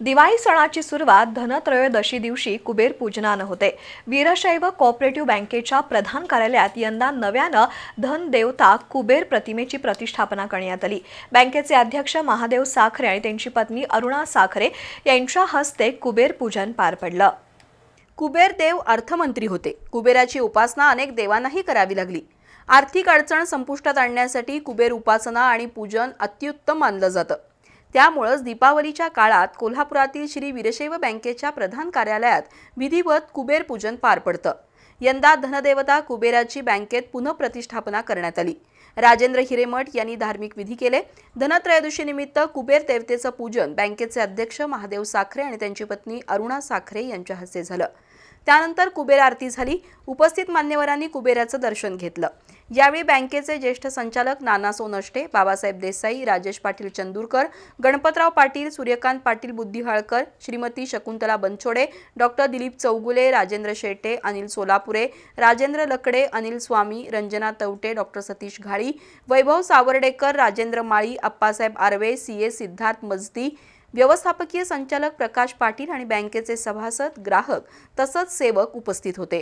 दिवाळी सणाची सुरुवात धनत्रयोदशी दिवशी कुबेर पूजनानं होते. वीरशैव कोऑपरेटिव्ह बँकेच्या प्रधान कार्यालयात यंदा नव्यानं धन देवता कुबेर प्रतिमेची प्रतिष्ठापना करण्यात आली. बँकेचे अध्यक्ष महादेव साखरे आणि त्यांची पत्नी अरुणा साखरे यांच्या हस्ते कुबेर पूजन पार पडलं. कुबेर देव अर्थमंत्री होते. कुबेराची उपासना अनेक देवांनाही करावी लागली. आर्थिक अडचण संपुष्टात आणण्यासाठी कुबेर उपासना आणि पूजन अत्युत्तम मानलं जातं. त्यामुळंच दीपावलीच्या काळात कोल्हापुरातील श्री वीरशैव बँकेच्या प्रधान कार्यालयात विधिवत कुबेर पूजन पार पडतं. यंदा धनदेवता कुबेराची बँकेत पुनःप्रतिष्ठापना करण्यात आली. राजेंद्र हिरेमठ यांनी धार्मिक विधी केले. धनत्रयोदशीनिमित्त कुबेर देवतेचं पूजन बँकेचे अध्यक्ष महादेव साखरे आणि त्यांची पत्नी अरुणा साखरे यांच्या हस्ते झालं. त्यानंतर कुबेर आरती झाली. उपस्थित मान्यवरांनी कुबेराचं दर्शन घेतलं. यावेळी बँकेचे ज्येष्ठ संचालक Nana Sonashte Babasaheb Desai Rajesh Patil Chandurkar Ganpatrao Patil Suryakant Patil Buddhihalkar Shrimati Shakuntala Banchhode doctor Dilip Chougule Rajendra Shete Anil Solapure Rajendra Lakade Anil Swami Ranjana Tavate doctor Satish Ghali Vaibhav Savardekar Rajendra Mali Appasaheb Arve C A Siddharth Majdi व्यवस्थापकीय संचालक प्रकाश पाटील आणि बँकेचे सभासद ग्राहक तसंच सेवक उपस्थित होते.